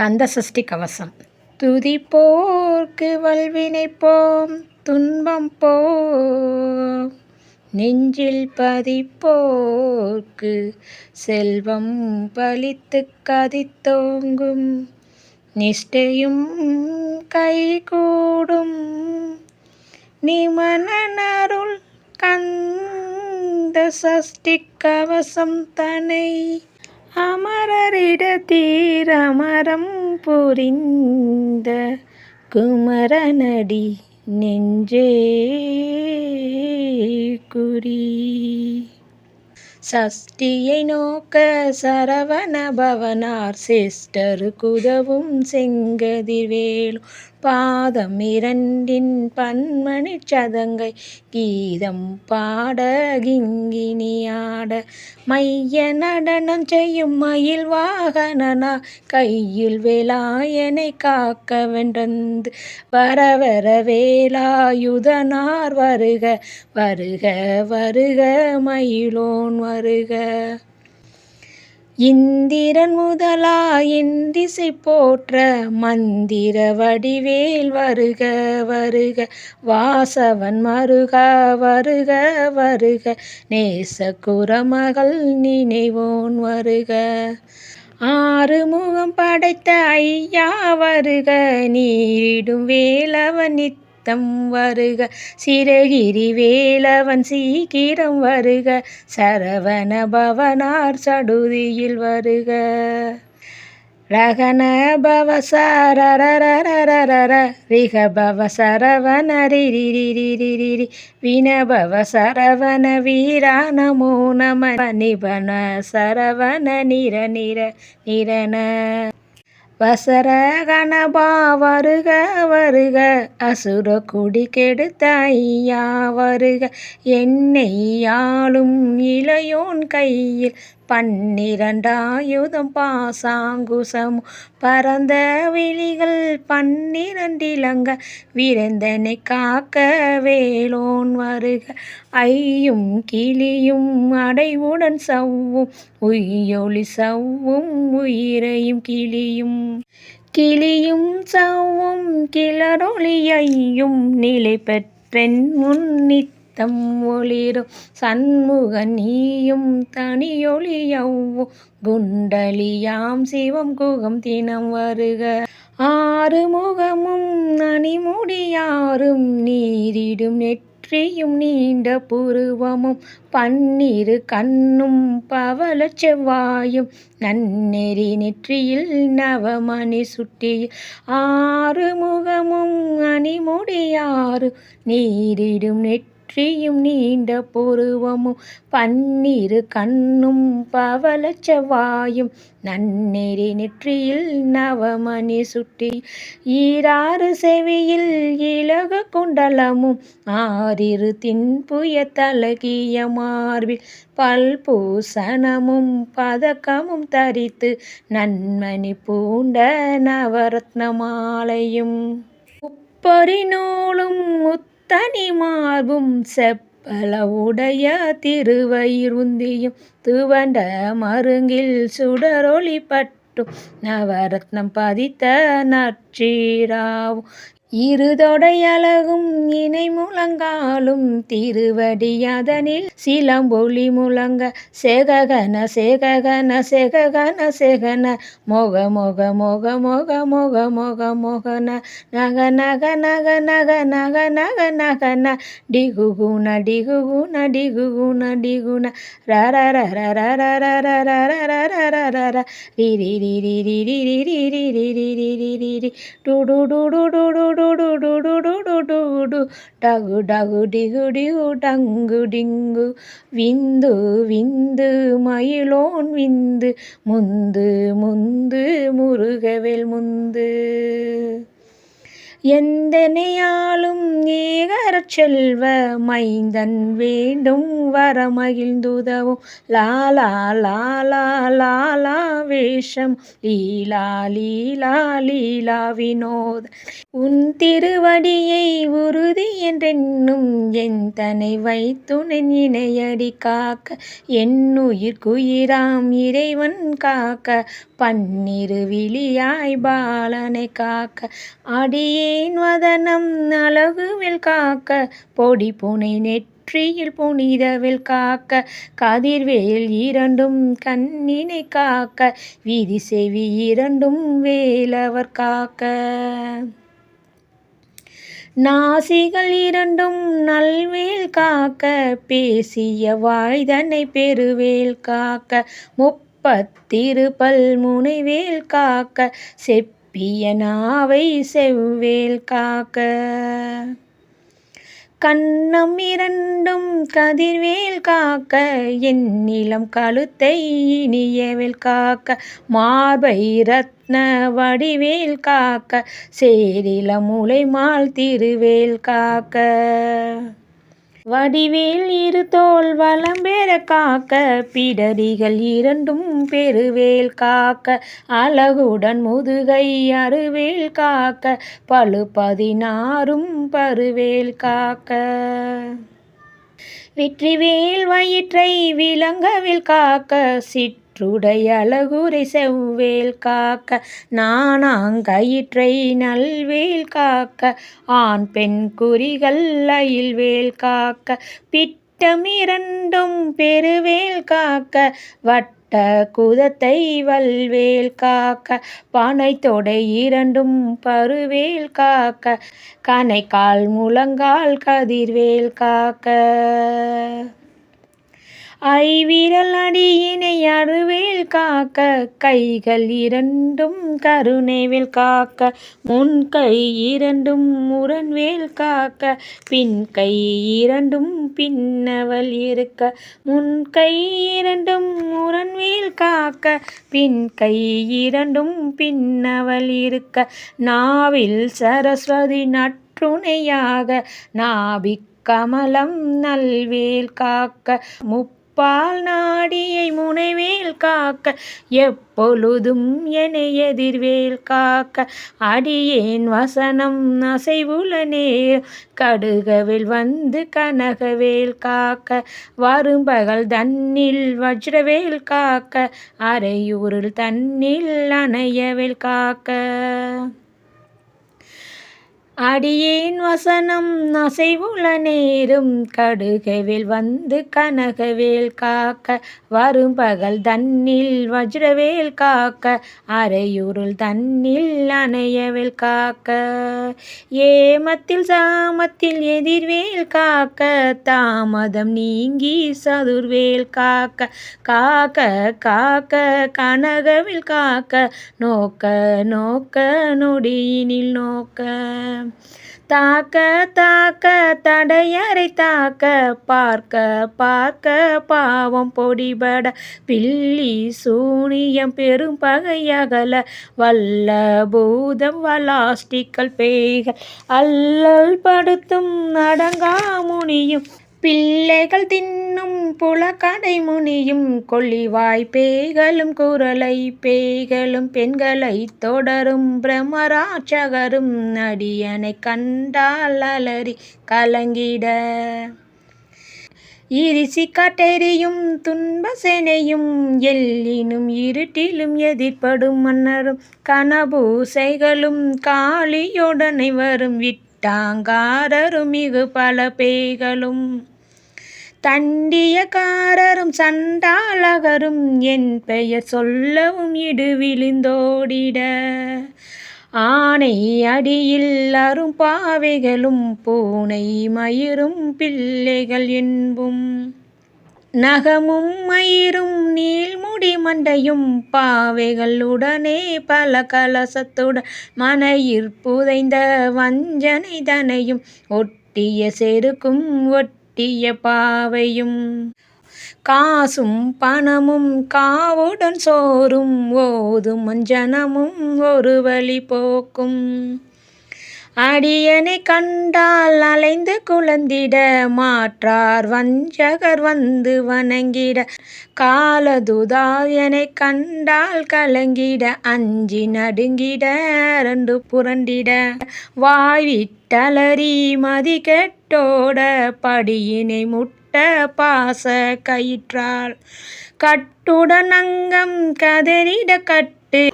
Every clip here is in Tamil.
கந்தசஷ்டி கவசம். துதிப்போர்க்கு வல்வினை போம் துன்பம் போ நெஞ்சில் பதிப்போர்க்கு செல்வம் பலித்து கதித்தோங்கும். நிஷ்டையும் கைகூடும். நிமனருள் கந்த சஷ்டி கவசம் தனை அமரரிடத்தீர் அமரம் புரிந்த குமரனடி நெஞ்சே குறி. சஷ்டியை நோக்க சரவண பவனார் சிஸ்டருக்குதவும் செங்கதிர்வேலும் பாதம் இரண்டின் பன்மணி சதங்கை கீதம் பாட கிங்கினியாட மைய நடனம் செய்யும் மயில் வாகனனா கையில் வேலாயனை காக்க வென்றந்து வர வர வேலாயுதனார் வருக வருக வருக மயிலோன் வருக. இந்திரன் முதலா இந்திசை போற்ற மந்திர வடிவேல் வருக வருக. வாசவன் மருக வருக வருக. நேச குரமகள் நினைவோன் வருக. ஆறுமுகம் படைத்த ஐயா வருக. நீரிடும் வேலவன் நித்த நித்தம் வருக சிறகிரி வேலவன் சீக்கிரம் வருக சரவண பவனார் சடுதியில் வருக. ரகன பவ சரரரரரர ரிக பவ சரவண ரிரிரிரிரிரி வினபவ சரவண வீரா நமோ நம நிபன சரவண நிர நிர நிரன வசர கணபா வருக வருக. அசுர குடி கெடுத்த ஐயா வருக. என்னை ஆளும் இளையோன் கையில் பன்னிரண்டாயுதம் பாசாங்குசம். பரந்த விழிகள் பன்னிரண்டிலங்க விரைந்தனை காக்க வேலோன் வருக. ஐயும் கிளியும் அடைவுடன் சவ்வும் உய்யொளி சவ்வும் உயிரையும் கிளியும். கிளியும் சவ்வும் கிளரொளியையும் நிலை பெற்றென் முன்னித் தம் ஒளிரும் சண்முக நீயும் தனியொளியவ்வு குண்டலியாம் சிவம் குகம் தினம் வருக. ஆறுமுகமும் அணிமுடியாரும் நீரிடும் நெற்றியும் நீண்ட புருவமும் பன்னிரு கண்ணும் பவள செவ்வாயும் நன்னெறி நெற்றியில் நவமணி சுட்டிய ஆறுமுகமும் அணிமுடியாறு நீரிடும் நெற்றி நெற்றியும் நீண்ட புருவமும் பன்னிரு கண்ணும் பவள செவ்வாயும் நன்னெறி நெற்றியில் நவமணி சுட்டி ஈராறு செவியில் இலக குண்டலமும் ஆறிரு தின்புய தலகிய மார்பில் பல்பூசணமும் பதக்கமும் தரித்து நன்மணி பூண்ட நவரத்ன மாலையும் உப்பொறி நூலும் தனி மார்பும் செப்பல உடைய திருவயிருந்தியும் துவண்ட மருங்கில் சுடரொளி பட்டும் நவரத்னம் பதித்த நற்றீராவும் இருதொடையழகும் இணை முழங்காலும் திருவடியதனில் சிலம்பொலி முழங்க செககன செககன செககன செகன மொக மொக மொக மொக மொக மொக மொகன நக நக நக நக நக நக நகன டிகுகுண டிகுகுண டிகுகுண டிகுண ரர ரர ரர ரர ரர ரர ரர ரிரி ரிரி ரிரி ரிரி ரிரி ரிரி ரிரி டு டு டு டு டு டு டு டு டு டு டு டு டு டு டகு டகு டிகு டிகு டங்கு டிங்கு விந்து விந்து மயிலோன் விந்து முந்து முந்து முருகவேல் முந்து எந்தனையாலும் ஏகரச் செல்வ மைந்தன் வேண்டும் வரமகிழ்ந்துதவும். லாலா லாலா லாலா வேஷம். லீலா லீலா லீலா வினோத. உன் திருவடியை உறுதி என்றென்னும் எந்தனை வைத்துணன் இணையடி காக்க. என்னுயிர்க்குயிராம் இறைவன் காக்க. பன்னிரு விழியாய் பாலனை காக்க. அடியே தேன் வதனம் அழகுவில் காக்க? பொடி புனை நெற்றியில் புனிதவில் காக்க. கதிர்வேல் இரண்டும் கண்ணினை காக்க. வீதி செவி இரண்டும் வேலவர் காக்க. நாசிகள் இரண்டும் நல்வேல் காக்க. பேசிய வாய்தனை பெருவேல் காக்க. முப்பத்திருபல் முனைவேல் காக்க. செப் பியனாவை செவ்வேல் காக்க. கண்ணம் இரண்டும் கதிர்வேல் காக்க. என் நிலம் கழுத்தை இனியவேல் காக்க. மார்பை ரத்ன வடிவேல் காக்க. சேரில முளைமால் திருவேல் காக்க. வடிவேல் இரு தோல் வளம் பெற காக்க பிடரிகள் இரண்டும் பெருவேல் காக்க அழகுடன் முதுகை அருவேல் காக்க பழு பதினாறும் பருவேல் காக்க. வெற்றிவேல் வயிற்றை விலங்கவில் காக்க சிற்றுடை அழகுரை செவ்வேல் காக்க நானாங்கயிற்றை நல்வேல் காக்க ஆண் பெண் குறிகள் அயில்வேல் காக்க பிட்டமிரண்டும் பெருவேல் காக்க வட்ட குதத்தை வல்வேல் காக்க பானை தொடை இரண்டும் பருவேல் காக்க கனைக்கால் முழங்கால் கதிர்வேல் காக்க. ஐவிரல் அடியினை அருவேல் காக்க கைகள் இரண்டும் கருணைவேல் காக்க முன் கை இரண்டும் முரண்வேல் காக்க பின் கை இரண்டும் பின்னவள் இருக்க முன் கை இரண்டும் முரண்வேல் காக்க பின் கை இரண்டும் பின்னவள் இருக்க நாவில் சரஸ்வதி நற்றுணையாக நாபிக் கமலம் நல்வேல் காக்க பால் நாடியை முனைவேல் காக்க எப்பொழுதும் என எதிர்வேல் காக்க. அடியேன் வசனம் அசைவுல நேர் கடுகவில் வந்து கனகவேல் காக்க. வரும்பகல் தன்னில் வஜ்ரவேல் காக்க அரையூரில் தன்னில் அணையவேல் காக்க. அடியேன் வசனம் அசைவுல நேரும் கடுகவேல் வந்து கனகவேல் காக்க வரும் பகல் தன்னில் வஜ்ரவேல் காக்க அரையுருள் தன்னில் அணையவேல் காக்க. ஏமத்தில் சாமத்தில் எதிர்வேல் காக்க தாமதம் நீங்கி சதுர்வேல் காக்க காக்க காக்க கனகவில் காக்க நோக்க நோக்க நொடியினில் நோக்க. தாக்க தாக்க தடையறை தாக்க பார்க்க பார்க்க பாவம் பொடிபட பில்லி சூனியம் பெரும் பகையகல வல்ல பூதம் வலாஸ்டிக்கல் பேய்கள் அல்லல் படுத்தும் அடங்கா முனியும் பிள்ளைகள் தின்னும் புலக்கடை முனியும் கொள்ளிவாய் பேய்களும் குரலை பேய்களும் பெண்களை தொடரும் பிரமராட்சகரும் அடியனை கண்டால் அலறி கலங்கிட. இரிசி காட்டெறியும் துன்பசெனையும் எல்லினும் இருட்டிலும் எதிர்ப்படும் மன்னரும் கனபூசைகளும் காளியுடனை வரும் விட்டாங்காரரும் மிகு பல பேய்களும். தண்டியக்காரரும் சண்டாளகரும் என் பெயர் சொல்லவும் இடு விழுந்தோடிட. ஆனை அடியில் அரும் பாவைகளும் பூனை மயிரும் பிள்ளைகள் என்பும். நகமும் மயிரும் நீள்முடி மண்டையும் பாவைகள் உடனே பல கலசத்துடன் மனையிற் புதைந்த வஞ்சனை தனையும் ஒட்டிய செருக்கும் கட்டிய பாவையும் காசும் பணமும் காவுடன் சோறும் ஓதும் மஞ்சனமும் ஒரு வழி போக்கும். அடியனை கண்டால் அலைந்து குழந்திட மாற்றார் வஞ்சகர் வந்து வணங்கிட காலதுதா கண்டால் கலங்கிட அஞ்சி நடுங்கிட ரெண்டு புரண்டிட. வாய்விட்டலறி மதி கெட்டோட படியினை முட்ட பாச கயிற்றால் கட்டுடன் அங்கம் கதறிட கட்டு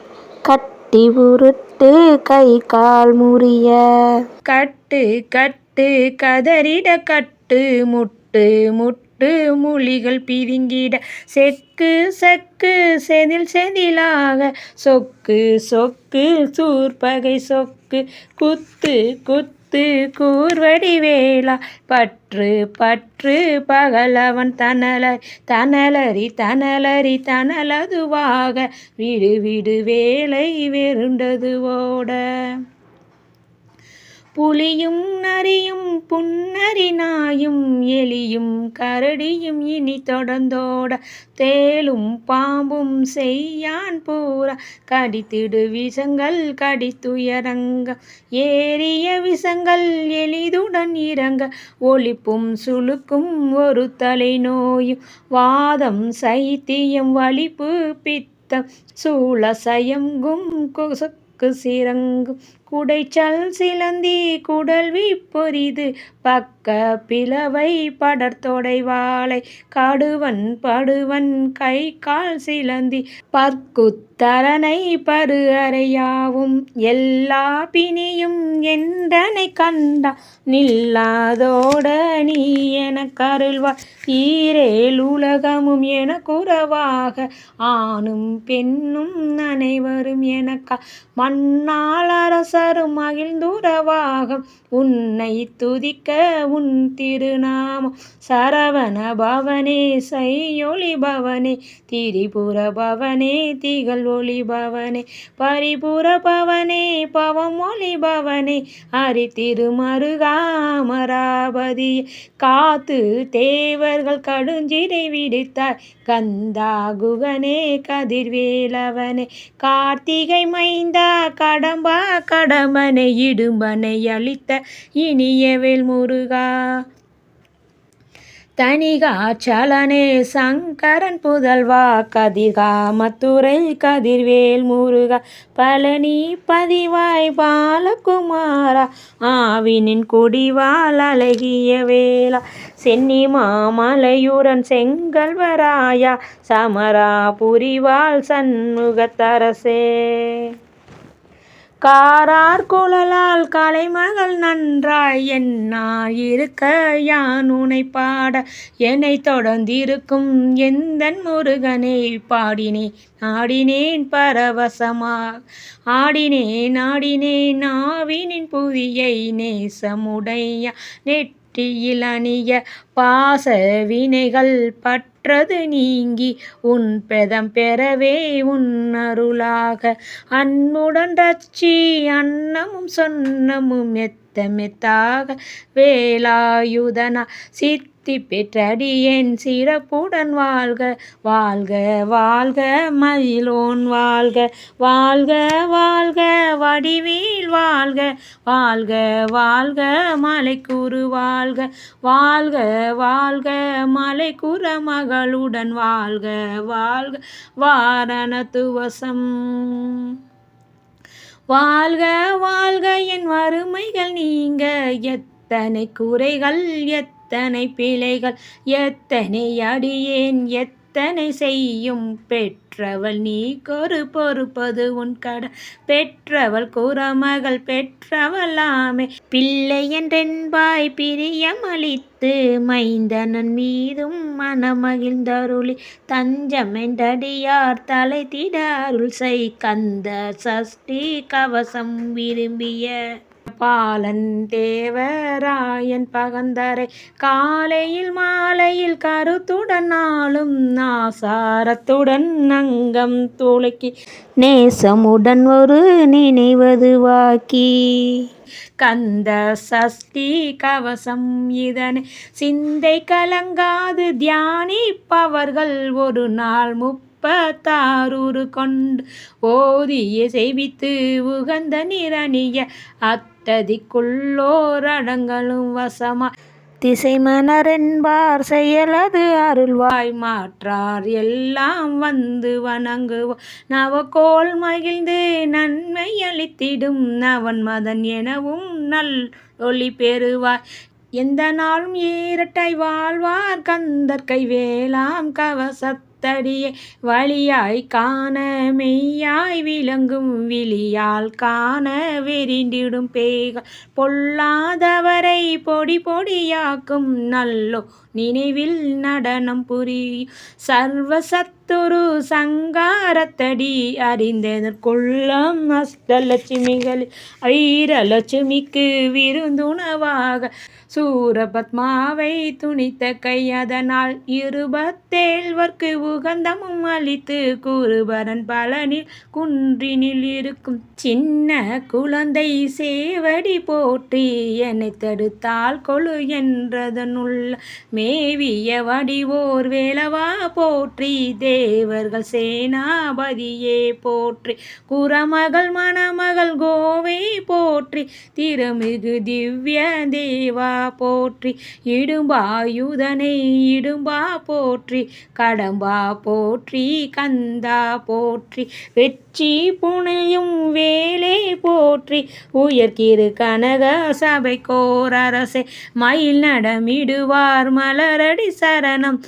கட்டி உருட்டு கை கால் முறிய. கட்டு கட்டு கதறிட கட்டு முட்டு முட்டு முழிகள் பிதுங்கிட. செக்கு செக்கு செதில் செதிலாக. சொக்கு சொக்கு சூர்பகை சொக்கு குத்து குத்து கூர்வடி வேளா பற்று பற்று பகலவன் தனலரி தனலரி தனலரி தனலதுவாக. விடு விடு வேலை வெருண்டது ஓட புலியும் நரியும் புன்னரி நாயும் எலியும் கரடியும் இனி தொடர்ந்தோட தேலும் பாம்பும் செய்யான் பூரா. கடித்திடு விஷங்கள் கடித்துயரங்க. ஏறிய விஷங்கள் எளிதுடன் இறங்க. ஒளிப்பும் சுழுக்கும் ஒரு தலை நோயும். வாதம் சைத்தியம் வலிப்பு பித்தம். சூளசயங்கும் கொசுக்கு சிறங்கும் குடைச்சல் சிலந்தி குடல்வி பொரிது பக்க பிளவை படர்த்தொடை வாழை கடுவன் படுவன் கை கால் சிலந்தி பற்குத்தரனை பரு அறையாவும் எல்லா பிணியும் என்றனை கண்டா நில்லாதோட நீ என கருள்வாய் ஈரேல் உலகமும் என குறவாக ஆணும் பெண்ணும் அனைவரும் எனக்கா மண்ணால் அரசரும் மகிழ்ந்துறவாகம் உன்னை துதிக்க உன் திருநாமம். சரவண பவனே செய்யொளி பவனே திரிபுர பவனே திகழ் ஒளி பவனே பரிபுர பவனே பவம் ஒளி பவனே ஹரி திருமருகாமராபதி காத்து தேவர்கள் கடுஞ்சிரை விடுத்தாய் கந்தா குகனே கதிர்வேலவனே கார்த்திகை மைந்தா கடம்பா கட கடம்பனை இடும்பனை அளித்த இனியவேல் முருகா தனிகாச்சலனே சங்கரன் புதல்வா கதிர்காமத்துறை கதிர்வேல் முருகா பழனி பதிவாய் பாலகுமாரா ஆவினின் குடிவால் அழகிய வேளா. சென்னி மாமலையுடன் செங்கல்வராயா சமரா புரிவாள் சண்முகத்தரசே. காரார் குழலால் கலைமகள் நன்றாய் என்னால் இருக்க யான் உனை பாட? என்னை தொடர்ந்திருக்கும் எந்தன் முருகனை பாடினேன் ஆடினேன் பரவசமா ஆடினேன் ஆடினேன் ஆவினின் புதியை நேசமுடைய நெற்றியில் அணிய பாச வினைகள் பற்றது நீங்கி உன் பெதம் பெறவே உன் அருளாக. அன்புடன் ரச்சி அன்னமும் சொன்னமும் மெத்த மெத்தாக வேலாயுதனா. சித்த பெற்றடியேன் சிறப்புடன் வாழ்க வாழ்க வாழ்க மயிலோன் வாழ்க வாழ்க வாழ்க வடிவில் வாழ்க வாழ்க வாழ்க மலைக்கூறு வாழ்க வாழ்க வாழ்க மலைக்குற மகளுடன் வாழ்க வாழ்க வாரணத்துவசம் வாழ்க வாழ்க என் வறுமைகள் நீங்க எத்தனை குறைகள் எத்தனை பிழைகள் எத்தனை அடியேன் எத்தனை செய்யும்? பெற்றவள் நீ கொரு பொறுப்பது உன் கட பெற்றவள் குறமகள் பெற்றவளாமே பிள்ளை என்றென்பாய் பிரியமளித்து மைந்தனன் மீதும் மனமகிழ்ந்தருளி. தஞ்சமென்றடியார் தலை திடாருள் செய் கந்த சஷ்டி கவசம் விரும்பிய பாலன் தேவராயன் பகந்தரை காலையில் மாலையில் கருத்துடன் நாளும் நாசாரத்துடன் அங்கம் துளக்கி நேசமுடன் ஒரு நினைவது வாக்கி. கந்த சஷ்டி கவசம் இதனை சிந்தை கலங்காது தியானிப்பவர்கள் ஒரு நாள் முப்ப முப்பத்தாரூறு கொண்டு ஓதிய செய்வித்து உகந்த நிரணிய அத்ததிக்குள்ளோர் அடங்கலும் வசமா. திசைமணரென்பார் செயலது அருள்வாய் மாற்றார் எல்லாம் வந்து வணங்குவோம் நவகோல் மகிழ்ந்து நன்மை அளித்திடும் நவன் மதன் எனவும் நல் ஒளி பெறுவார். எந்த நாளும் ஈரட்டை வாழ்வார் கந்தற்கை வேளாம் கவசத்தடியே வழியாய் காண மெய்யாய் விளங்கும் விழியால் காண வெறிண்டிடும் பேய்கள். பொல்லாதவரை பொடி பொடியாக்கும் நல்லோ நினைவில் நடனம் புரியும் சர்வசத் சத்துரு சங்காரத்தடி அறிந்ததற்குள்ளம் அஷ்டலட்சுமிகளில் ஐரலட்சுமிக்கு விருந்துணவாக சூரபத்மாவை துணித்த கை அதனால் இருபத்தேழ்வர்க்கு உகந்தமும் அளித்து கூறுபரன் பலனில் குன்றினில் இருக்கும் சின்ன குழந்தை சேவடி போற்றி என்னை தடுத்தால் கொழு என்றதனுள்ள மேவிய வடிவோர் வேலவா போற்றி தேவர்கள் சேனாபதியே போற்றி குரமகள் மணமகள் கோவை போற்றி திருமிகு திவ்ய தேவா போற்றி இடும்பாயுதனை இடும்பா போற்றி கடம்பா போற்றி கந்தா போற்றி வெற்றி புனையும் வேலை போற்றி உயர்கிரு கனக சபை கோரரசே மயில் நடமிடுவார் மலரடி சரணம்.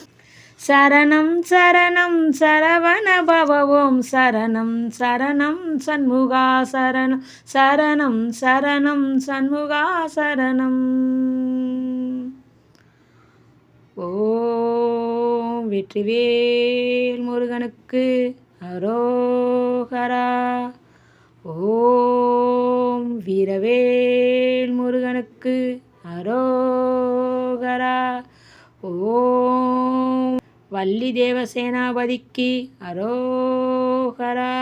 சரணம் சரணம் சரவண பவவோம். சரணம் சரணம் சண்முகா சரணம். சரணம் சரணம் சண்முகா சரணம். ஓம் வெற்றிவேல் முருகனுக்கு அரோகரா. ஓம் வீரவேல் முருகனுக்கு அரோகரா. ஓம் வள்ளி தேவசேனாபதிக்கு அரோகரா.